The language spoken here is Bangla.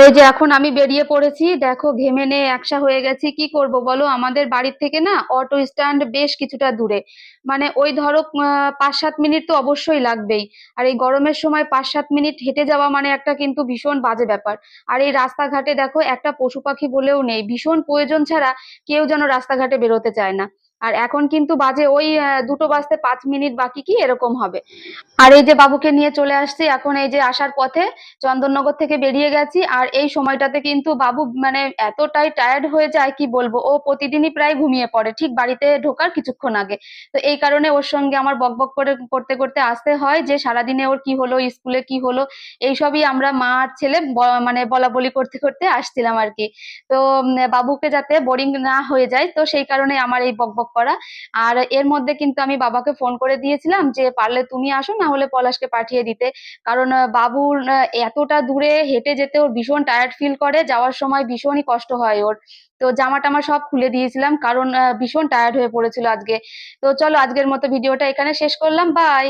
আর এই যে এখন আমি বেরিয়ে পড়েছি, দেখো ঘেমে নিয়ে একসা হয়ে গেছি, কি করব বলো? আমাদের বাড়ির থেকে না অটো স্ট্যান্ড বেশ কিছুটা দূরে। মানে ওই ধরো পাঁচ সাত মিনিট তো অবশ্যই লাগবেই। আর এই গরমের সময় পাঁচ সাত মিনিট হেঁটে যাওয়া মানে একটা কিন্তু ভীষণ বাজে ব্যাপার। আর এই রাস্তাঘাটে দেখো একটা পশু পাখি বলেও নেই। ভীষণ প্রয়োজন ছাড়া কেউ যেন রাস্তাঘাটে বেরোতে চায় না। আর এখন কিন্তু বাজে ওই দুটো বাজতে পাঁচ মিনিট বাকি কি এরকম হবে। আর এই যে বাবুকে নিয়ে চলে আসছি, এখন এই যে আসার পথে চন্দননগর থেকে বেরিয়ে গেছি, আর এই সময়টাতে কিন্তু বাবু মানে এতটাই টায়ার্ড হয়ে যায়, কি বলব, ও প্রতিদিনই প্রায় ঘুমিয়ে পড়ে, ঠিক বাড়িতে ঢোকার কিছুক্ষণ আগে। তো এই কারণে ওর সঙ্গে আমার বকবক করে, করতে করতে আসতে হয় যে সারাদিনে ওর কি হলো, স্কুলে কি হলো, এইসবই আমরা মা আর ছেলে মানে বলা বলি করতে করতে আসছিলাম আর কি। তো বাবুকে যাতে বোরিং না হয়ে যায়, তো সেই কারণে আমার এই বকবক করা। আর এর মধ্যে কিন্তু আমি বাবাকে ফোন করে দিয়েছিলাম যে, পারলে তুমি আসো, না হলে পলাশকে পাঠিয়ে দিতে। কারণ বাবুর এতটা দূরে হেঁটে যেতে ওর ভীষণ টায়ার্ড ফিল করে, যাওয়ার সময় ভীষণই কষ্ট হয় ওর। তো জামা টামা সব খুলে দিয়েছিলাম, কারণ ভীষণ টায়ার্ড হয়ে পড়েছিল আজকে। তো চলো, আজকের মতো ভিডিওটা এখানে শেষ করলাম বাই